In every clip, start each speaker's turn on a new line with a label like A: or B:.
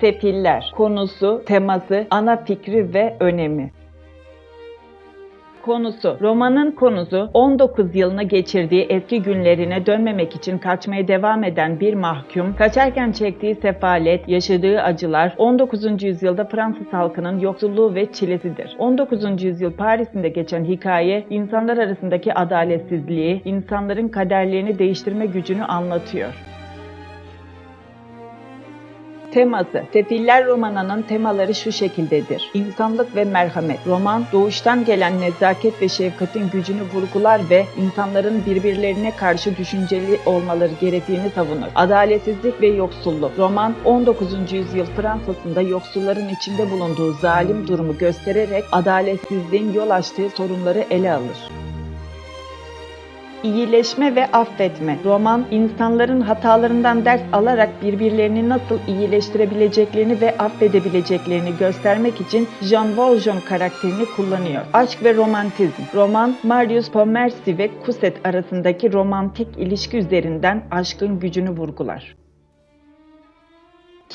A: Sefiller Konusu, teması, ana fikri ve önemi Konusu Romanın konusu 19 yılını geçirdiği eski günlerine dönmemek için kaçmaya devam eden bir mahkum, kaçarken çektiği sefalet, yaşadığı acılar 19. yüzyılda Fransız halkının yoksulluğu ve çilesidir. 19. yüzyıl Paris'inde geçen hikaye insanlar arasındaki adaletsizliği, insanların kaderlerini değiştirme gücünü anlatıyor. Teması Sefiller romanının temaları şu şekildedir. İnsanlık ve merhamet. Roman doğuştan gelen nezaket ve şefkatin gücünü vurgular ve insanların birbirlerine karşı düşünceli olmaları gerektiğini savunur. Adaletsizlik ve yoksulluk. Roman 19. yüzyıl Fransa'sında yoksulların içinde bulunduğu zalim durumu göstererek adaletsizliğin yol açtığı sorunları ele alır. İyileşme ve affetme. Roman, insanların hatalarından ders alarak birbirlerini nasıl iyileştirebileceklerini ve affedebileceklerini göstermek için Jean Valjean karakterini kullanıyor. Aşk ve romantizm. Roman, Marius Pontmercy ve Cosette arasındaki romantik ilişki üzerinden aşkın gücünü vurgular.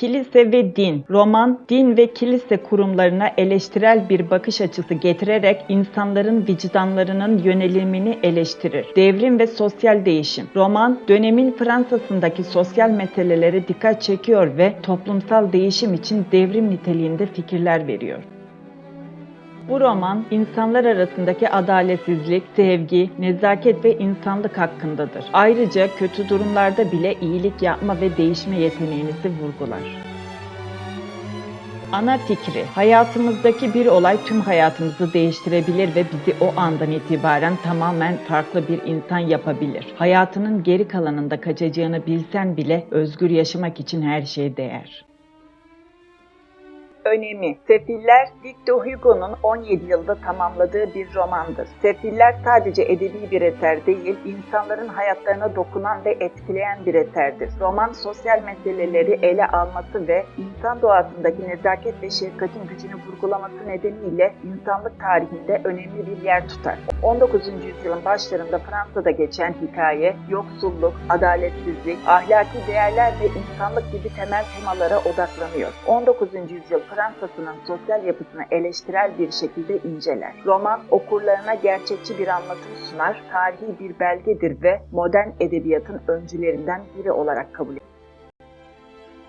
A: Kilise ve din. Roman, din ve kilise kurumlarına eleştirel bir bakış açısı getirerek insanların vicdanlarının yönelimini eleştirir. Devrim ve sosyal değişim. Roman, dönemin Fransa'sındaki sosyal meselelere dikkat çekiyor ve toplumsal değişim için devrim niteliğinde fikirler veriyor. Bu roman insanlar arasındaki adaletsizlik, sevgi, nezaket ve insanlık hakkındadır. Ayrıca kötü durumlarda bile iyilik yapma ve değişme yeteneğinizi vurgular. Ana fikri, hayatımızdaki bir olay tüm hayatımızı değiştirebilir ve bizi o andan itibaren tamamen farklı bir insan yapabilir. Hayatının geri kalanında kaçacağını bilsen bile özgür yaşamak için her şeye değer. Önemi Sefiller, Victor Hugo'nun 17 yılda tamamladığı bir romandır. Sefiller sadece edebi bir eser değil, insanların hayatlarına dokunan ve etkileyen bir eserdir. Roman, sosyal meseleleri ele alması ve insan doğasındaki nezaket ve şefkatin gücünü vurgulaması nedeniyle insanlık tarihinde önemli bir yer tutar. 19. yüzyılın başlarında Fransa'da geçen hikaye, yoksulluk, adaletsizlik, ahlaki değerler ve insanlık gibi temel temalara odaklanıyor. 19. yüzyıl Fransa'sının sosyal yapısını eleştirel bir şekilde inceler. Roman okurlarına gerçekçi bir anlatım sunar, tarihi bir belgedir ve modern edebiyatın öncülerinden biri olarak kabul edilir.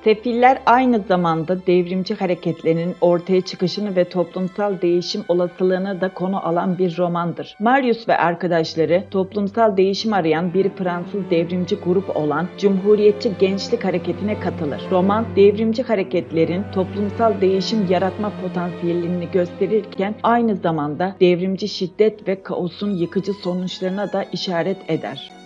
A: Sefiller aynı zamanda devrimci hareketlerin ortaya çıkışını ve toplumsal değişim olasılığını da konu alan bir romandır. Marius ve arkadaşları toplumsal değişim arayan bir Fransız devrimci grup olan Cumhuriyetçi Gençlik Hareketi'ne katılır. Roman, devrimci hareketlerin toplumsal değişim yaratma potansiyelini gösterirken aynı zamanda devrimci şiddet ve kaosun yıkıcı sonuçlarına da işaret eder.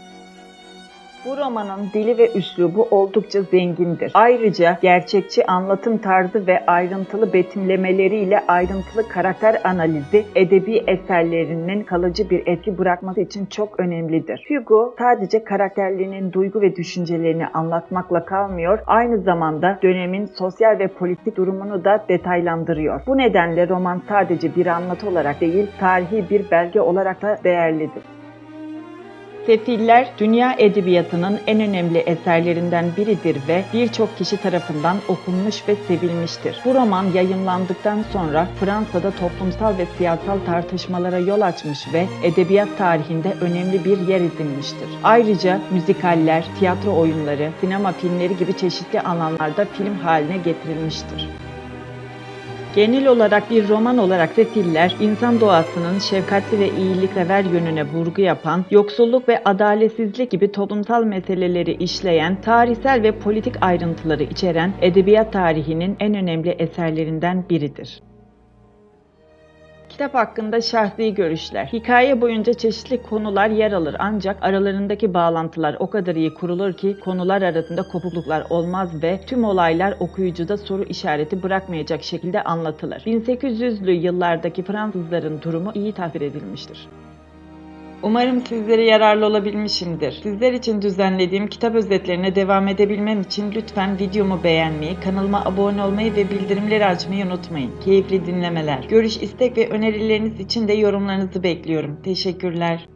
A: Bu romanın dili ve üslubu oldukça zengindir. Ayrıca gerçekçi anlatım tarzı ve ayrıntılı betimlemeleriyle ayrıntılı karakter analizi edebi eserlerinin kalıcı bir etki bırakması için çok önemlidir. Hugo sadece karakterlerinin duygu ve düşüncelerini anlatmakla kalmıyor, aynı zamanda dönemin sosyal ve politik durumunu da detaylandırıyor. Bu nedenle roman sadece bir anlatı olarak değil, tarihi bir belge olarak da değerlidir. Sefiller, dünya edebiyatının en önemli eserlerinden biridir ve birçok kişi tarafından okunmuş ve sevilmiştir. Bu roman yayımlandıktan sonra Fransa'da toplumsal ve siyasal tartışmalara yol açmış ve edebiyat tarihinde önemli bir yer edinmiştir. Ayrıca müzikaller, tiyatro oyunları, sinema filmleri gibi çeşitli alanlarda film haline getirilmiştir. Genel olarak bir roman olarak Sefiller, insan doğasının şefkatli ve iyiliksever yönüne vurgu yapan, yoksulluk ve adaletsizlik gibi toplumsal meseleleri işleyen, tarihsel ve politik ayrıntıları içeren edebiyat tarihinin en önemli eserlerinden biridir. Kitap hakkında şahsi görüşler. Hikaye boyunca çeşitli konular yer alır ancak aralarındaki bağlantılar o kadar iyi kurulur ki konular arasında kopukluklar olmaz ve tüm olaylar okuyucuda soru işareti bırakmayacak şekilde anlatılır. 1800'lü yıllardaki Fransızların durumu iyi tasvir edilmiştir. Umarım sizlere yararlı olabilmişimdir. Sizler için düzenlediğim kitap özetlerine devam edebilmem için lütfen videomu beğenmeyi, kanalıma abone olmayı ve bildirimleri açmayı unutmayın. Keyifli dinlemeler. Görüş, istek ve önerileriniz için de yorumlarınızı bekliyorum. Teşekkürler.